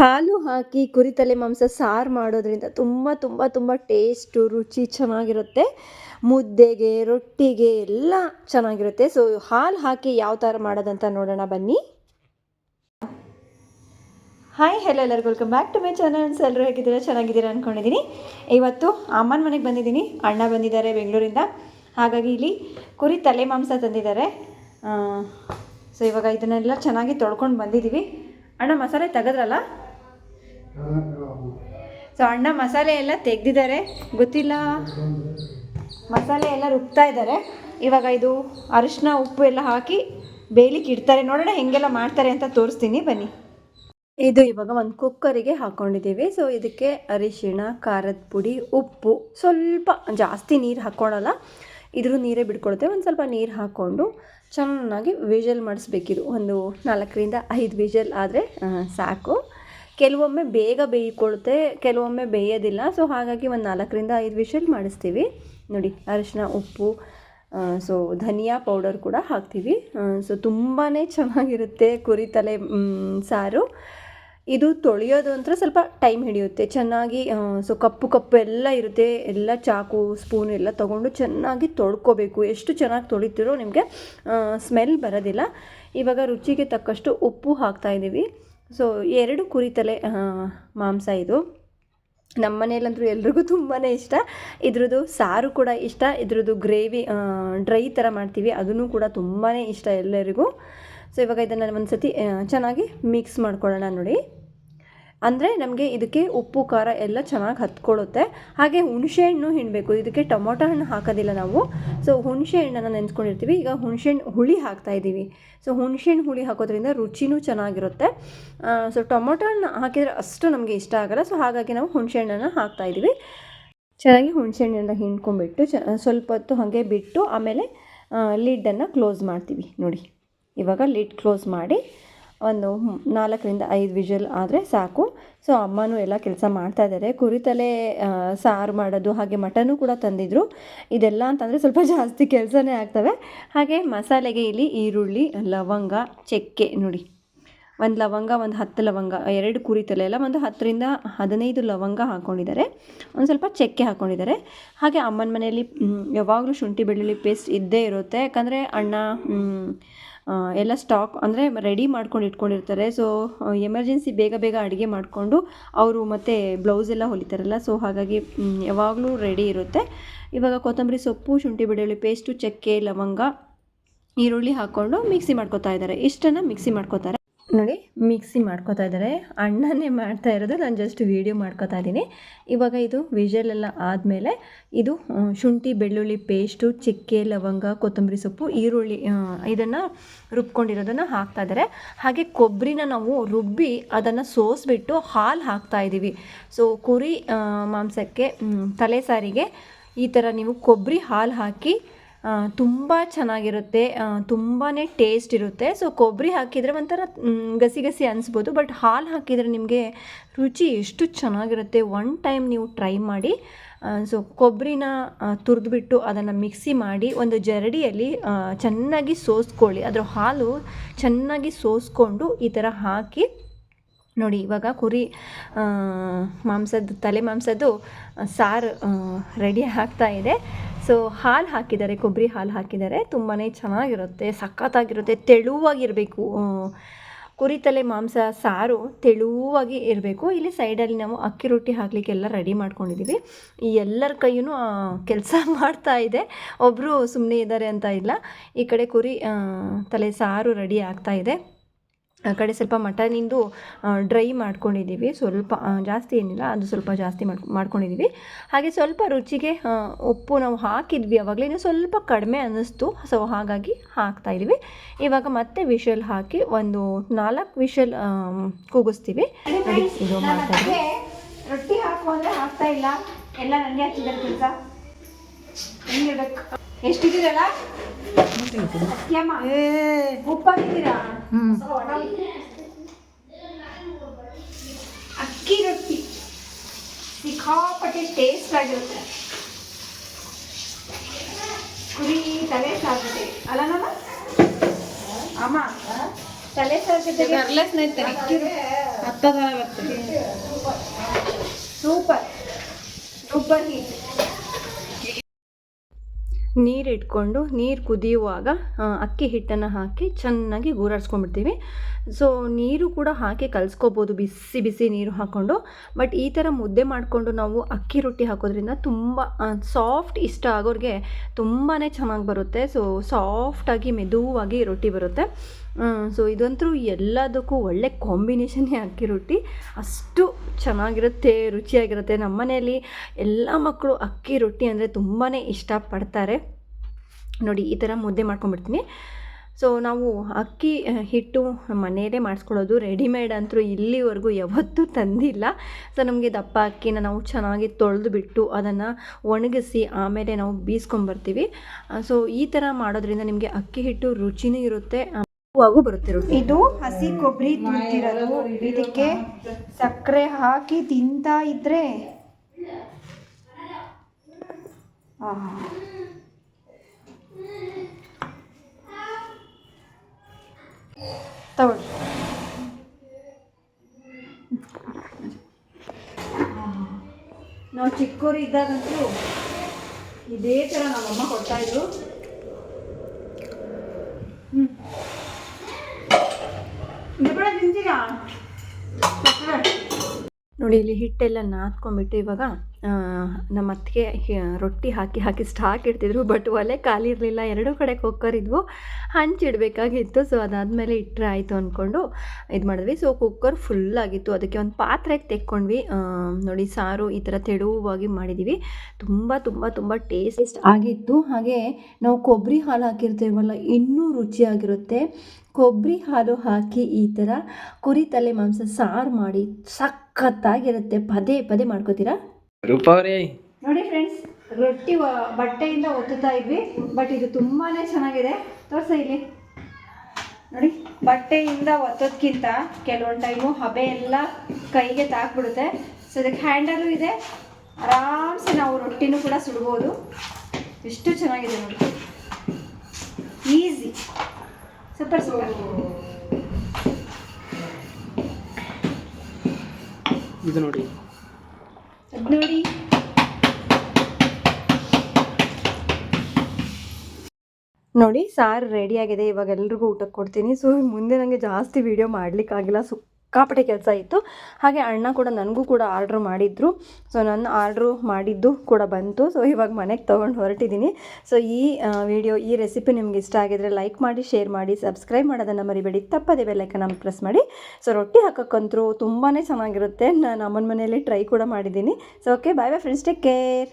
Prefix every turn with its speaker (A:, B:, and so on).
A: ಹಾಲು ಹಾಕಿ ಕುರಿ ತಲೆ ಮಾಂಸ ಸಾರು ಮಾಡೋದ್ರಿಂದ ತುಂಬ ತುಂಬ ತುಂಬ ಟೇಸ್ಟು, ರುಚಿ ಚೆನ್ನಾಗಿರುತ್ತೆ. ಮುದ್ದೆಗೆ, ರೊಟ್ಟಿಗೆ ಎಲ್ಲ ಚೆನ್ನಾಗಿರುತ್ತೆ. ಸೊ ಹಾಲು ಹಾಕಿ ಯಾವ ಥರ ಮಾಡೋದಂತ ನೋಡೋಣ, ಬನ್ನಿ. ಹಾಯ್ ಹೆಲೋ ಎಲ್ಲರಿಗೂ. Welcome back to my channels ಎಲ್ಲರೂ ಹೇಗಿದ್ದೀರಾ? ಚೆನ್ನಾಗಿದ್ದೀರಾ ಅಂದ್ಕೊಂಡಿದ್ದೀನಿ ಇವತ್ತು ಅಮ್ಮನ ಮನೆಗೆ ಬಂದಿದ್ದೀನಿ. ಅಣ್ಣ ಬಂದಿದ್ದಾರೆ ಬೆಂಗಳೂರಿಂದ. ಹಾಗಾಗಿ ಇಲ್ಲಿ ಕುರಿ ತಲೆ ಮಾಂಸ ತಂದಿದ್ದಾರೆ. ಸೊ ಇವಾಗ ಇದನ್ನೆಲ್ಲ ಚೆನ್ನಾಗಿ ತೊಳ್ಕೊಂಡು ಬಂದಿದ್ದೀವಿ. ಅಣ್ಣ, ಮಸಾಲೆ ತೆಗೆದ್ರಲ್ಲ? ಸೊ ಅಣ್ಣ ಮಸಾಲೆ ಎಲ್ಲ ತೆಗ್ದಿದ್ದಾರೆ. ಗೊತ್ತಿಲ್ಲ? ಮಸಾಲೆ ಎಲ್ಲ ರುಬ್ತಾ ಇದ್ದಾರೆ. ಇವಾಗ ಇದು ಅರಿಶಿನ, ಉಪ್ಪು ಎಲ್ಲ ಹಾಕಿ ಬೇಯಲಿಕ್ಕೆ ಇಡ್ತಾರೆ. ನೋಡೋಣ ಹೆಂಗೆಲ್ಲ ಮಾಡ್ತಾರೆ ಅಂತ ತೋರಿಸ್ತೀನಿ. ಬನ್ನಿ. ಇದು ಇವಾಗ ಒಂದು ಕುಕ್ಕರಿಗೆ ಹಾಕ್ಕೊಂಡಿದ್ದೀವಿ ಸೊ ಇದಕ್ಕೆ ಅರಿಶಿಣ, ಖಾರದ ಪುಡಿ, ಉಪ್ಪು ಸ್ವಲ್ಪ ಜಾಸ್ತಿ ನೀರು ಹಾಕ್ಕೊಳಲ್ಲ ಇದ್ರ ನೀರೇ ಬಿಟ್ಕೊಳುತ್ತೆ ಒಂದು ಸ್ವಲ್ಪ ನೀರು ಹಾಕ್ಕೊಂಡು ಚೆನ್ನಾಗಿ ವಿಜಲ್ ಮಾಡಿಸ್ಬೇಕಿದು. ಒಂದು ನಾಲ್ಕರಿಂದ ಐದು ವಿಜಲ್ ಆದರೆ ಸಾಕು. ಕೆಲವೊಮ್ಮೆ ಬೇಗ ಬೇಯಿಕೊಳ್ಳುತ್ತೆ, ಕೆಲವೊಮ್ಮೆ ಬೇಯೋದಿಲ್ಲ. ಸೊ ಹಾಗಾಗಿ ಒಂದು ನಾಲ್ಕರಿಂದ ಐದು ವಿಷಲ್ ಮಾಡಿಸ್ತೀವಿ. ನೋಡಿ, ಅರಿಶಿನ, ಉಪ್ಪು ಸೊ ಧನಿಯಾ ಪೌಡರ್ ಕೂಡ ಹಾಕ್ತೀವಿ. ಸೊ ತುಂಬಾ ಚೆನ್ನಾಗಿರುತ್ತೆ ಕುರಿ ತಲೆ ಸಾರು. ಇದು ತೊಳೆಯೋದು ಅಂತ ಸ್ವಲ್ಪ ಟೈಮ್ ಹಿಡಿಯುತ್ತೆ. ಚೆನ್ನಾಗಿ ಸೊ ಕಪ್ಪು ಕಪ್ಪು ಎಲ್ಲ ಇರುತ್ತೆ. ಎಲ್ಲ ಚಾಕು, ಸ್ಪೂನ್ ಎಲ್ಲ ತೊಗೊಂಡು ಚೆನ್ನಾಗಿ ತೊಳ್ಕೊಬೇಕು. ಎಷ್ಟು ಚೆನ್ನಾಗಿ ತೊಳಿತೀರೋ ನಿಮಗೆ ಸ್ಮೆಲ್ ಬರೋದಿಲ್ಲ. ಇವಾಗ ರುಚಿಗೆ ತಕ್ಕಷ್ಟು ಉಪ್ಪು ಹಾಕ್ತಾ ಇದ್ದೀವಿ. ಸೊ ಎರಡು ಕುರಿತಲೆ ಮಾಂಸ ಇದು. ನಮ್ಮ ಮನೆಯಲ್ಲಂತೂ ಎಲ್ರಿಗೂ ತುಂಬಾ ಇಷ್ಟ. ಇದ್ರದ್ದು ಸಾರು ಕೂಡ ಇಷ್ಟ. ಇದ್ರದ್ದು ಗ್ರೇವಿ ಡ್ರೈ ಥರ ಮಾಡ್ತೀವಿ. ಅದನ್ನು ಕೂಡ ತುಂಬಾ ಇಷ್ಟ ಎಲ್ಲರಿಗೂ ಸೊ ಇವಾಗ ಇದನ್ನು ಒಂದು ಸತಿ ಚೆನ್ನಾಗಿ ಮಿಕ್ಸ್ ಮಾಡ್ಕೊಳ್ಳೋಣ ನೋಡಿ. ಅಂದರೆ ನಮಗೆ ಇದಕ್ಕೆ ಉಪ್ಪು, ಖಾರ ಎಲ್ಲ ಚೆನ್ನಾಗಿ ಹತ್ಕೊಳ್ಳುತ್ತೆ. ಹಾಗೆ ಹುಣಸೆ ಹಣ್ಣು ಹಿಂಡಬೇಕು. ಇದಕ್ಕೆ ಟೊಮೊಟೊ ಹಣ್ಣು ಹಾಕೋದಿಲ್ಲ ನಾವು. ಸೊ ಹುಣಸೆ ಹಣ್ಣನ್ನು ನೆನೆಸ್ಕೊಂಡಿರ್ತೀವಿ. ಈಗ ಹುಣಸೆ ಹಣ್ಣು ಹುಳಿ ಹಾಕ್ತಾ ಇದ್ದೀವಿ. ಸೊ ಹುಣಸೆ ಹಣ್ಣು ಹುಳಿ ಹಾಕೋದ್ರಿಂದ ರುಚಿನೂ ಚೆನ್ನಾಗಿರುತ್ತೆ. ಸೊ ಟೊಮೊಟೊ ಹಣ್ಣು ಹಾಕಿದರೆ ಅಷ್ಟು ನಮಗೆ ಇಷ್ಟ ಆಗಲ್ಲ. ಸೊ ಹಾಗಾಗಿ ನಾವು ಹುಣಸೆ ಹಣ್ಣನ್ನು ಹಾಕ್ತಾ ಇದ್ದೀವಿ. ಚೆನ್ನಾಗಿ ಹುಣಸೆ ಹಣ್ಣೆಲ್ಲ ಹಿಂಡ್ಕೊಂಡ್ಬಿಟ್ಟು ಚ, ಸ್ವಲ್ಪ ಹೊತ್ತು ಹಾಗೆ ಬಿಟ್ಟು ಆಮೇಲೆ ಲಿಡ್ಡನ್ನು ಕ್ಲೋಸ್ ಮಾಡ್ತೀವಿ. ನೋಡಿ, ಇವಾಗ ಲಿಡ್ ಕ್ಲೋಸ್ ಮಾಡಿ ಒಂದು ನಾಲ್ಕರಿಂದ ಐದು ವಿಷಲ್ ಆದರೆ ಸಾಕು. ಸೊ, ಅಮ್ಮನೂ ಎಲ್ಲ ಕೆಲಸ ಮಾಡ್ತಾ ಇದ್ದಾರೆ ಕುರಿತಲೆ ಸಾರು ಮಾಡೋದು, ಹಾಗೆ ಮಟನು ಕೂಡ ತಂದಿದ್ರು. ಇದೆಲ್ಲ ಅಂತಂದರೆ ಸ್ವಲ್ಪ ಜಾಸ್ತಿ ಕೆಲಸನೇ ಆಗ್ತವೆ. ಹಾಗೆ ಮಸಾಲೆಗೆ ಇಲ್ಲಿ ಈರುಳ್ಳಿ, ಲವಂಗ, ಚಕ್ಕೆ ನೋಡಿ. ಒಂದು ಲವಂಗ, ಒಂದು ಹತ್ತು ಲವಂಗ, ಎರಡು ಕುರಿ ತಲೆ ಎಲ್ಲ ಒಂದು ಹತ್ತರಿಂದ ಹದಿನೈದು ಲವಂಗ ಹಾಕ್ಕೊಂಡಿದ್ದಾರೆ ಒಂದು ಸ್ವಲ್ಪ ಚಕ್ಕೆ ಹಾಕ್ಕೊಂಡಿದ್ದಾರೆ ಹಾಗೆ ಅಮ್ಮನ ಮನೆಯಲ್ಲಿ ಯಾವಾಗಲೂ ಶುಂಠಿ, ಬೆಳ್ಳುಳ್ಳಿ ಪೇಸ್ಟ್ ಇದ್ದೇ ಇರುತ್ತೆ. ಯಾಕಂದರೆ ಅಣ್ಣ ಎಲ್ಲ ಸ್ಟಾಕ್ ಅಂದರೆ ರೆಡಿ ಮಾಡ್ಕೊಂಡು ಇಟ್ಕೊಂಡಿರ್ತಾರೆ. ಸೊ ಎಮರ್ಜೆನ್ಸಿ ಬೇಗ ಬೇಗ ಅಡುಗೆ ಮಾಡಿಕೊಂಡು ಅವರು ಮತ್ತು ಬ್ಲೌಸ್ ಎಲ್ಲ ಹೊಲಿತಾರಲ್ಲ ಸೊ ಹಾಗಾಗಿ ಯಾವಾಗಲೂ ರೆಡಿ ಇರುತ್ತೆ. ಇವಾಗ ಕೊತ್ತಂಬರಿ ಸೊಪ್ಪು, ಶುಂಠಿ, ಬೆಳ್ಳುಳ್ಳಿ ಪೇಸ್ಟು ಚಕ್ಕೆ, ಲವಂಗ, ಈರುಳ್ಳಿ ಹಾಕ್ಕೊಂಡು ಮಿಕ್ಸಿ ಮಾಡ್ಕೊತಾ ಇದ್ದಾರೆ. ಇಷ್ಟನ್ನು ಮಿಕ್ಸಿ ಮಾಡ್ಕೊತಾರೆ. ನೋಡಿ ಮಿಕ್ಸಿ ಮಾಡ್ಕೋತಾ ಇದ್ದಾರೆ. ಅಣ್ಣನೇ ಮಾಡ್ತಾ ಇರೋದು, ನಾನು ಜಸ್ಟ್ ವೀಡಿಯೋ ಮಾಡ್ಕೊತಾ ಇದ್ದೀನಿ. ಇವಾಗ ಇದು ವಿಜಲ್ ಎಲ್ಲ ಆದಮೇಲೆ ಇದು ಶುಂಠಿ, ಬೆಳ್ಳುಳ್ಳಿ ಪೇಸ್ಟು ಚಿಕ್ಕೆ, ಲವಂಗ, ಕೊತ್ತಂಬರಿ ಸೊಪ್ಪು, ಈರುಳ್ಳಿ ಇದನ್ನು ರುಬ್ಕೊಂಡಿರೋದನ್ನು ಹಾಕ್ತಾ ಇದ್ದಾರೆ. ಹಾಗೆ ಕೊಬ್ಬರಿನ ನಾವು ರುಬ್ಬಿ ಅದನ್ನು ಸೋಸಿಬಿಟ್ಟು ಹಾಲು ಹಾಕ್ತಾ ಇದ್ದೀವಿ. ಸೊ ಕುರಿ ಮಾಂಸಕ್ಕೆ ತಲೆ ಸಾರಿಗೆ ಈ ಥರ ನೀವು ಕೊಬ್ಬರಿ ಹಾಲು ಹಾಕಿ ತುಂಬ ಚೆನ್ನಾಗಿರುತ್ತೆ. ತುಂಬಾ ಟೇಸ್ಟ್ ಇರುತ್ತೆ. ಸೊ ಕೊಬ್ಬರಿ ಹಾಕಿದರೆ ಒಂಥರ ಗಸಿ ಗಸಿ ಅನಿಸ್ಬೋದು. ಬಟ್ ಹಾಲು ಹಾಕಿದರೆ ನಿಮಗೆ ರುಚಿ ಎಷ್ಟು ಚೆನ್ನಾಗಿರುತ್ತೆ. ಒನ್ ಟೈಮ್ ನೀವು ಟ್ರೈ ಮಾಡಿ ಸೊ ಕೊಬ್ಬರಿನ ತುರಿದ್ಬಿಟ್ಟು ಅದನ್ನು ಮಿಕ್ಸಿ ಮಾಡಿ, ಒಂದು ಜರಡಿಯಲ್ಲಿ ಚೆನ್ನಾಗಿ ಸೋಸ್ಕೊಳ್ಳಿ. ಅದರ ಹಾಲು ಚೆನ್ನಾಗಿ ಸೋಸ್ಕೊಂಡು ಈ ಥರ ಹಾಕಿ, ನೋಡಿ ಇವಾಗ ಕುರಿ ಮಾಂಸದ ತಲೆ ಮಾಂಸದ್ದು ಸಾರು ರೆಡಿ ಆಗ್ತಾ ಇದೆ. ಸೊ ಹಾಲು ಹಾಕಿದ್ದಾರೆ, ಕೊಬ್ಬರಿ ಹಾಲು ಹಾಕಿದ್ದಾರೆ. ತುಂಬಾ ಚೆನ್ನಾಗಿರುತ್ತೆ, ಸಖತ್ತಾಗಿರುತ್ತೆ, ತೆಳುವಾಗಿರಬೇಕು. ಕುರಿ ತಲೆ ಮಾಂಸ, ಸಾರು ತೆಳುವಾಗಿ ಇರಬೇಕು. ಇಲ್ಲಿ ಸೈಡಲ್ಲಿ ನಾವು ಅಕ್ಕಿ ರೊಟ್ಟಿ ಹಾಕಲಿಕ್ಕೆಲ್ಲ ರೆಡಿ ಮಾಡ್ಕೊಂಡಿದ್ದೀವಿ ಈ ಎಲ್ಲರ ಕೈಯೂ ಕೆಲಸ ಮಾಡ್ತಾ ಇದೆ. ಒಬ್ಬರು ಸುಮ್ಮನೆ ಇದ್ದಾರೆ ಅಂತ ಇಲ್ಲ. ಈ ಕಡೆ ಕುರಿ ತಲೆ ಸಾರು ರೆಡಿ ಆಗ್ತಾ ಇದೆ. ಆ ಕಡೆ ಸ್ವಲ್ಪ ಮಟನಿಂದು ಡ್ರೈ ಮಾಡ್ಕೊಂಡಿದ್ದೀವಿ. ಸ್ವಲ್ಪ ಜಾಸ್ತಿ ಏನಿಲ್ಲ, ಅದು ಸ್ವಲ್ಪ ಜಾಸ್ತಿ ಮಾಡ್, ಮಾಡ್ಕೊಂಡಿದ್ದೀವಿ. ಹಾಗೆ ಸ್ವಲ್ಪ ರುಚಿಗೆ ಉಪ್ಪು ನಾವು ಹಾಕಿದ್ವಿ ಅವಾಗಲೇ. ಸ್ವಲ್ಪ ಕಡಿಮೆ ಅನ್ನಿಸ್ತು, ಸೊ ಹಾಗಾಗಿ ಹಾಕ್ತಾ ಇದ್ದೀವಿ. ಇವಾಗ ಮತ್ತೆ ವಿಷಲ್ ಹಾಕಿ ಒಂದು ನಾಲ್ಕು ವಿಷಲ್ ಕೂಗಿಸ್ತೀವಿ. ಇದು ಇದ್ದೀವಿ ರೊಟ್ಟಿ ಹಾಕು ಅಂದರೆ ಹಾಕ್ತಾ ಇಲ್ಲ. ಎಲ್ಲ ನನಗೆ ಹಚ್ಚಿದ್ದಾರೆ ಕೆಲಸ. ಎಷ್ಟಿದ್ದೀರಲ್ಲ? ಯಮ್ಮ ಉಪ್ಪಾಗಿದ್ದೀರಾ ಅಕ್ಕಿ ರೊಟ್ಟಿ. ಸಿಕ್ಕಾಪಟ್ಟೆ ಟೇಸ್ಟ್ ಆಗಿರುತ್ತೆ. ಕುರಿ ತಲೆ ಸಾಗುತ್ತೆ. ಅಲ್ಲ ನಮ್ಮ ಅಮ್ಮ ತಲೆ ಸಾರು ಜೊತೆಗೆ ಅಕ್ಕಿ ಸೂಪರ್ ಸೂಪರ್. ಹೀಟ್ ನೀರು ಇಟ್ಕೊಂಡು ನೀರು ಕುದಿಯುವಾಗ ಅಕ್ಕಿ ಹಿಟ್ಟನ್ನು ಹಾಕಿ ಚೆನ್ನಾಗಿ ಗೂರಾಡ್ಸ್ಕೊಂಡ್ಬಿಡ್ತೀವಿ. ಸೊ ನೀರು ಕೂಡ ಹಾಕಿ ಕಲಿಸ್ಕೋಬೋದು, ಬಿಸಿ ಬಿಸಿ ನೀರು ಹಾಕ್ಕೊಂಡು. ಬಟ್ ಈ ಥರ ಮುದ್ದೆ ಮಾಡಿಕೊಂಡು ನಾವು ಅಕ್ಕಿ ರೊಟ್ಟಿ ಹಾಕೋದ್ರಿಂದ ತುಂಬ ಸಾಫ್ಟ್ ಇಷ್ಟ ಆಗೋರಿಗೆ ತುಂಬಾ ಚೆನ್ನಾಗಿ ಬರುತ್ತೆ. ಸೊ ಸಾಫ್ಟಾಗಿ ಮೆದುವಾಗಿ ರೊಟ್ಟಿ ಬರುತ್ತೆ. ಸೊ ಇದಂತೂ ಎಲ್ಲದಕ್ಕೂ ಒಳ್ಳೆ ಕಾಂಬಿನೇಷನ್ನೇ ಅಕ್ಕಿ ರೊಟ್ಟಿ. ಅಷ್ಟು ಚೆನ್ನಾಗಿರುತ್ತೆ, ರುಚಿಯಾಗಿರುತ್ತೆ. ನಮ್ಮ ಮನೆಯಲ್ಲಿ ಎಲ್ಲ ಮಕ್ಕಳು ಅಕ್ಕಿ ರೊಟ್ಟಿ ಅಂದರೆ ತುಂಬಾ ಇಷ್ಟಪಡ್ತಾರೆ. ನೋಡಿ, ಈ ಥರ ಮುದ್ದೆ ಮಾಡ್ಕೊಂಡ್ಬಿಡ್ತೀನಿ. ಸೊ ನಾವು ಅಕ್ಕಿ ಹಿಟ್ಟು ಮನೆಯಲ್ಲೇ ಮಾಡಿಸ್ಕೊಳ್ಳೋದು ರೆಡಿಮೇಡ್ ಅಂತೂ ಇಲ್ಲಿವರೆಗೂ ಯಾವತ್ತೂ ತಂದಿಲ್ಲ. ಸೊ ನಮಗೆ ದಪ್ಪ ಅಕ್ಕಿನ ನಾವು ಚೆನ್ನಾಗಿ ತೊಳೆದು ಬಿಟ್ಟು ಅದನ್ನು ಒಣಗಿಸಿ ಆಮೇಲೆ ನಾವು ಬೀಸ್ಕೊಂಬರ್ತೀವಿ ಸೊ ಈ ಥರ ಮಾಡೋದ್ರಿಂದ ನಿಮಗೆ ಅಕ್ಕಿ ಹಿಟ್ಟು ರುಚಿನೂ ಇರುತ್ತೆ. ಆಗೂ ಬರುತ್ತೆ ರೊಟ್ಟಿ ಇದು ಹಸಿ ಕೊಬ್ಬರಿ ತುರ್ತಿರೋದು ಇದಕ್ಕೆ ಸಕ್ಕರೆ ಹಾಕಿ ತಿಂತಾ ಇದ್ರೆ. ತಗೊಳ್ಳಿ. ನಾವು ಚಿಕ್ಕವರು ಇದ್ದಾಗಂತೂ ಇದೇ ಥರ ನಮ್ಮಮ್ಮ ಕೊಡ್ತಾಯಿದ್ರು ಹ್ಞೂ ನೋಡಿ ಇಲ್ಲಿ ಹಿಟ್ಟೆಲ್ಲ ನಾದ್ಕೊಂಡ್ಬಿಟ್ಟು ಇವಾಗ ನಮ್ಮ ಅತ್ತಿಗೆ ರೊಟ್ಟಿ ಹಾಕಿ ಹಾಕಿ ಸ್ಟಾಕ್ ಇಡ್ತಿದ್ರು ಬಟ್ ಒಲೆ ಖಾಲಿ ಇರಲಿಲ್ಲ. ಎರಡೂ ಕಡೆ ಕುಕ್ಕರ್ ಇದ್ವು. ಹಂಚಿಡಬೇಕಾಗಿತ್ತು ಸೊ ಅದಾದಮೇಲೆ ಇಟ್ಟರೆ ಆಯಿತು ಅಂದ್ಕೊಂಡು ಇದು ಮಾಡಿದ್ವಿ. ಸೊ ಕುಕ್ಕರ್ ಫುಲ್ ಆಗಿತ್ತು. ಅದಕ್ಕೆ ಒಂದು ಪಾತ್ರೆಗೆ ತೆಕ್ಕೊಂಡ್ವಿ. ನೋಡಿ, ಸಾರು ಈ ಥರ ತೆಳುವಾಗಿ ಮಾಡಿದ್ದೀವಿ ತುಂಬ ತುಂಬ ತುಂಬ ಟೇಸ್ಟ್ ಆಗಿತ್ತು. ಹಾಗೆ ನಾವು ಕೊಬ್ಬರಿ ಹಾಲು ಹಾಕಿರ್ತೇವಲ್ಲ, ಇನ್ನೂ ರುಚಿಯಾಗಿರುತ್ತೆ. ಕೊಬ್ಬರಿ ಹಾಲು ಹಾಕಿ ಈ ಥರ ಕುರಿ ತಲೆ ಮಾಂಸ ಸಾರು ಮಾಡಿ ಸಖತ್ತಾಗಿರುತ್ತೆ. ಪದೇ ಪದೇ ಮಾಡ್ಕೋತೀರಾ?
B: ರೂಪ ಅವರೇ.
A: ನೋಡಿ ಫ್ರೆಂಡ್ಸ್ ರೊಟ್ಟಿ ಬಟ್ಟೆಯಿಂದ ಒತ್ತುತ್ತಾ ಇದ್ವಿ ಬಟ್ ಇದು ತುಂಬಾನೇ ಚೆನ್ನಾಗಿದೆ. ತೋರ್ಸ ಇಲ್ಲಿ. ನೋಡಿ ಬಟ್ಟೆಯಿಂದ ಒತ್ತೋದ್ಕಿಂತ ಕೆಲವೊಂದು ಟೈಮು ಹಬೆ ಎಲ್ಲ ಕೈಗೆ ತಾಕ್ಬಿಡುತ್ತೆ. ಸೊ ಇದಕ್ಕೆ ಹ್ಯಾಂಡಲು ಇದೆ. ಆರಾಮ್ಸೆ ನಾವು ರೊಟ್ಟಿನೂ ಕೂಡ ಸುಡ್ಬೋದು. ಎಷ್ಟು ಚೆನ್ನಾಗಿದೆ ನೋಡಿ. ಈಸಿ ಸೂಪರ್ ಸೂಪರ್
B: ಇದು ನೋಡಿ.
A: ನೋಡಿ. ನೋಡಿ ಸಾರು ಆಗಿದೆ. ಇವಾಗ ಎಲ್ರಿಗೂ ಊಟಕ್ಕೆ ಕೊಡ್ತೀನಿ. ಸೊ ಮುಂದೆ ನನಗೆ ಜಾಸ್ತಿ ವೀಡಿಯೋ ಮಾಡಲಿಕ್ಕಾಗಿಲ್ಲ. ಸಿಕ್ಕಾಪಟ್ಟೆ ಕೆಲಸ ಇತ್ತು. ಹಾಗೆ ಅಣ್ಣ ಕೂಡ ನನಗೂ ಕೂಡ ಆರ್ಡ್ರ್ ಮಾಡಿದ್ರು. ಸೊ ನನ್ನ ಆರ್ಡ್ರು ಮಾಡಿದ್ದು ಕೂಡ ಬಂತು. ಸೊ ಇವಾಗ ಮನೆಗೆ ತೊಗೊಂಡು ಹೊರಟಿದ್ದೀನಿ ಸೊ ಈ ವಿಡಿಯೋ ಈ ರೆಸಿಪಿ ನಿಮ್ಗೆ ಇಷ್ಟ ಆಗಿದ್ರೆ ಲೈಕ್ ಮಾಡಿ ಶೇರ್ ಮಾಡಿ ಸಬ್ಸ್ಕ್ರೈಬ್ ಮಾಡೋದನ್ನು ಮರಿಬೇಡಿ. ಲೈಕ್ ಬೆಲ್ಲೈಕನ್ನ ಪ್ರೆಸ್ ಮಾಡಿ. ಸೊ ರೊಟ್ಟಿ ಹಾಕೋಕ್ಕಂತರೂ ತುಂಬಾ ಚೆನ್ನಾಗಿರುತ್ತೆ. ನಾನು ಅಮ್ಮನ ಮನೆಯಲ್ಲಿ ಟ್ರೈ ಕೂಡ ಮಾಡಿದ್ದೀನಿ so okay bye bye friends take care